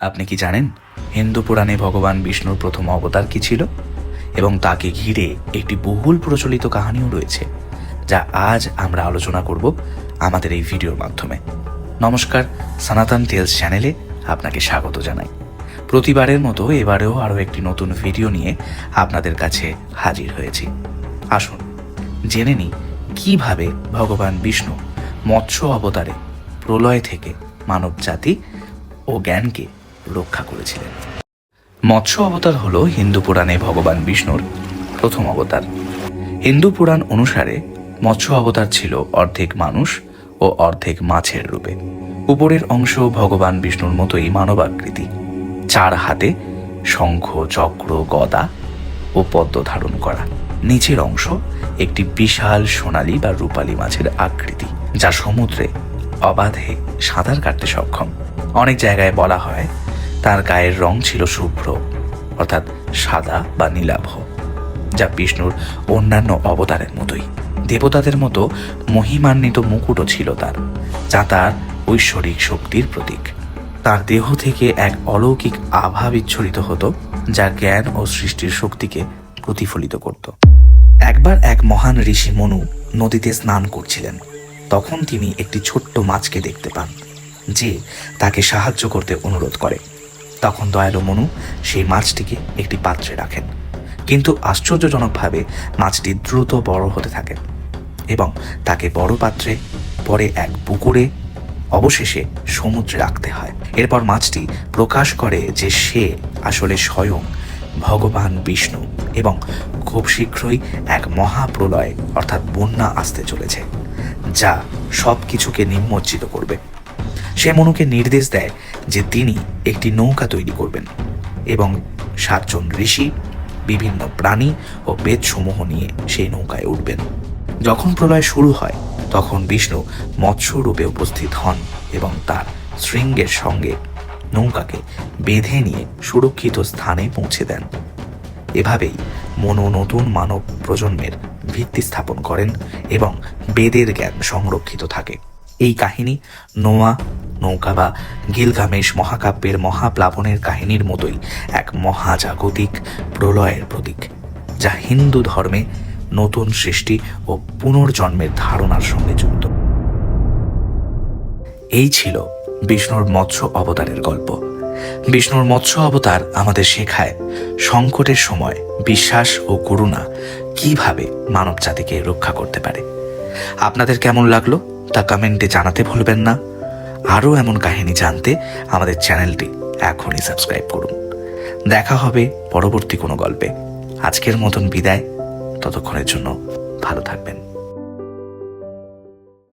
আপনি কি জানেন, হিন্দু পুরাণে ভগবান বিষ্ণুর প্রথম অবতার কি ছিল? এবং তাকে ঘিরে একটি বহুল প্রচলিত কাহিনীও রয়েছে, যা আজ আমরা আলোচনা করব আমাদের এই ভিডিওর মাধ্যমে। নমস্কার, সনাতন টেলস চ্যানেলে আপনাকে স্বাগত জানাই। প্রতিবারের মতো এবারেও আরও একটি নতুন ভিডিও নিয়ে আপনাদের কাছে হাজির হয়েছি। আসুন, জেনে নিই কীভাবে ভগবান বিষ্ণু মৎস্য অবতারে প্রলয় থেকে মানব জাতি ও জ্ঞানকে রক্ষা করেছিলেন। মৎস্য অবতার হল হিন্দু পুরাণে ভগবান বিষ্ণুর প্রথম অবতার। হিন্দু পুরাণ অনুসারে মৎস্য অবতার ছিল অর্ধেক মানুষ ও অর্ধেক মাছের রূপে। উপরের অংশ ভগবান বিষ্ণুর মতোই মানবাকৃতি। চার হাতে শঙ্খ, চক্র, গদা ও পদ্ম ধারণ করা। নিচের অংশ একটি বিশাল সোনালী বা রূপালী মাছের আকৃতি, যা সমুদ্রে অবাধে সাঁতার কাটতে সক্ষম। অনেক জায়গায় বলা হয় তার গায়ের রং ছিল শুভ্র, অর্থাৎ সাদা বা নীলাভ, যা বিষ্ণুর অন্যান্য অবতারের মতোই। দেবতাদের মতো মহিমান্বিত মুকুটও ছিল তার, যা তার ঐশ্বরিক শক্তির প্রতীক। তার দেহ থেকে এক অলৌকিক আভা বিচ্ছুরিত হতো, যা জ্ঞান ও সৃষ্টির শক্তিকে প্রতিফলিত করত। একবার এক মহান ঋষি মনু নদীতে স্নান করছিলেন। তখন তিনি একটি ছোট্ট মাছকে দেখতে পান, যে তাকে সাহায্য করতে অনুরোধ করে। তখন দয়ালু মনু সেই মাছটিকে একটি পাত্রে রাখেন। কিন্তু আশ্চর্যজনকভাবে মাছটি দ্রুত বড় হতে থাকে এবং তাকে বড় পাত্রে, পরে এক পুকুরে, অবশেষে সমুদ্রে রাখতে হয়। এরপর মাছটি প্রকাশ করে যে সে আসলে স্বয়ং ভগবান বিষ্ণু এবং খুব শীঘ্রই এক মহাপ্রলয়, অর্থাৎ বন্যা আসতে চলেছে, যা সব কিছুকে নিমজ্জিত করবে। সে মনুকে নির্দেশ দেয় যে তিনি একটি নৌকা তৈরি করবেন এবং সাতজন ঋষি, বিভিন্ন প্রাণী ও বেদসমূহ নিয়ে সেই নৌকায় উঠবেন। যখন প্রলয় শুরু হয়, তখন বিষ্ণু মৎস্য রূপে উপস্থিত হন এবং তার শৃঙ্গের সঙ্গে নৌকাকে বেঁধে নিয়ে সুরক্ষিত স্থানে পৌঁছে দেন। এভাবেই মনো নতুন মানব প্রজন্মের ভিত্তি স্থাপন করেন এবং বেদের জ্ঞান সংরক্ষিত থাকে। এই কাহিনী নোয়া নৌকা বা গিলগামেশ মহাকাব্যের মহাপ্লাবনের কাহিনীর মতোই এক মহাজাগতিক প্রলয়ের প্রতীক, যা হিন্দু ধর্মে নতুন সৃষ্টি ও পুনর্জন্মের ধারণার সঙ্গে যুক্ত। এই ছিল বিষ্ণুর মৎস্য অবতারের গল্প। বিষ্ণুর মৎস্য অবতার আমাদের শেখায় সংকটের সময় বিশ্বাস ও করুণা কীভাবে মানব জাতিকে রক্ষা করতে পারে। আপনাদের কেমন লাগল? তা কমেন্টে জানাতে ভুলবেন না। আরও এমন কাহিনী জানতে আমাদের চ্যানেলটি এখনই সাবস্ক্রাইব করুন। দেখা হবে পরবর্তী কোনো গল্পে। আজকের মতন বিদায়। ততক্ষণের জন্য ভালো থাকবেন।